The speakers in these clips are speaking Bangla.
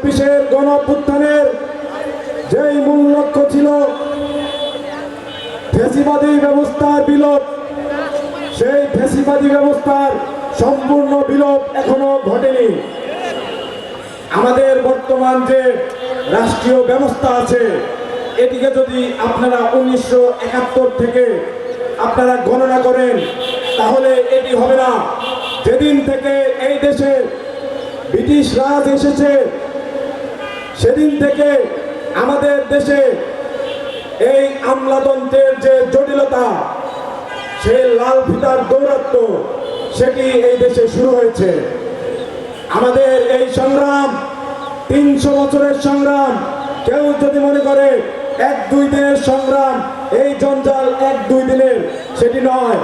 চব্বিশের গণ যেই মূল লক্ষ্য ছিল, ফেসিবাদী ব্যবস্থার বিলোপ, সেই ফেসিবাদী ব্যবস্থার সম্পূর্ণ বিলোপ এখনও ঘটেনি। আমাদের বর্তমান যে রাষ্ট্রীয় ব্যবস্থা আছে, এটিকে যদি আপনারা উনিশশো একাত্তর থেকে আপনারা গণনা করেন, তাহলে এটি হবে না। যেদিন থেকে এই দেশে ব্রিটিশ রাজ এসেছে সেদিন থেকে আমাদের দেশে এই আমলাতন্ত্রের যে জটিলতা, সেই লাল ফিতার দৌরাত্ম সেটি এই দেশে শুরু হয়েছে। আমাদের এই সংগ্রাম, তিনশো বছরের সংগ্রাম, কেউ যদি মনে করে এক দুই দিনের সংগ্রাম, এই জঞ্জাল এক দুই দিনের, সেটি নয়।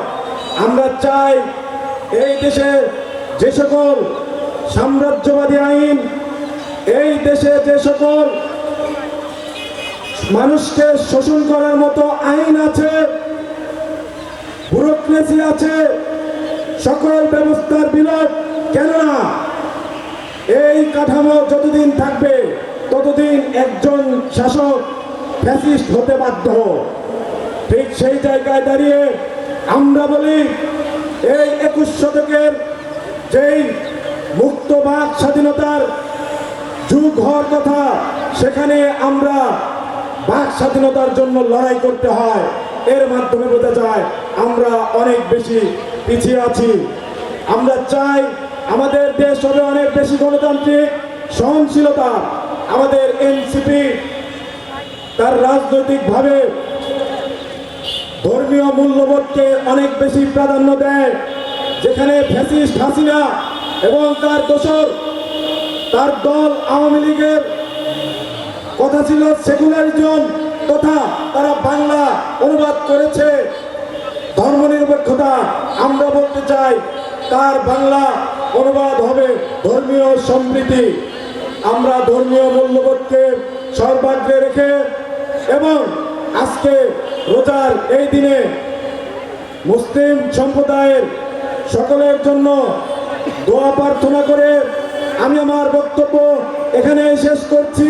আমরা চাই এই দেশে যে সকল সাম্রাজ্যবাদী আইন এই দেশে যে সকল মানুষকে শোষণ করার মতো আইন আছে, ব্যুরোক্রেসি আছে, সকল ব্যবস্থার বিলোপ, কেননা এই কাঠামো যতদিন থাকবে, ততদিন একজন শাসক ফ্যাসিস্ট হতে বাধ্য। ঠিক সেই জায়গায় দাঁড়িয়ে আমরা বলি, এই একুশ শতকের যেই মুক্ত বাক স্বাধীনতার যুগ হওয়ার কথা, সেখানে আমরা বাক স্বাধীনতার জন্য লড়াই করতে হয়। এর মাধ্যমে বোঝা যায় আমরা অনেক বেশি পিছিয়ে আছি। আমরা চাই আমাদের দেশ হবে অনেক বেশি গণতান্ত্রিক, সহনশীলতা। আমাদের এনসিপি তার রাজনৈতিকভাবে ধর্মীয় মূল্যবোধকে অনেক বেশি প্রাধান্য দেয়, যেখানে ফ্যাসিস্ট হাসিনা এবং তার দোসর তার দল আওয়ামী লীগের কথা ছিল সেকুলারিজম তথা তারা বাংলা অনুবাদ করেছে। ধর্মনিরপেক্ষতা আমরা বলতে চাই, তার বাংলা অনুবাদ হবে ধর্মীয় সম্প্রীতি। আমরা ধর্মীয় মূল্যবোধকে সর্বাগ্রে রেখে এবং আজকে রোজার এই দিনে মুসলিম সম্প্রদায়ের সকলের জন্য দোয়া প্রার্থনা করে আমি আমার বক্তব্য এখানে শেষ করছি।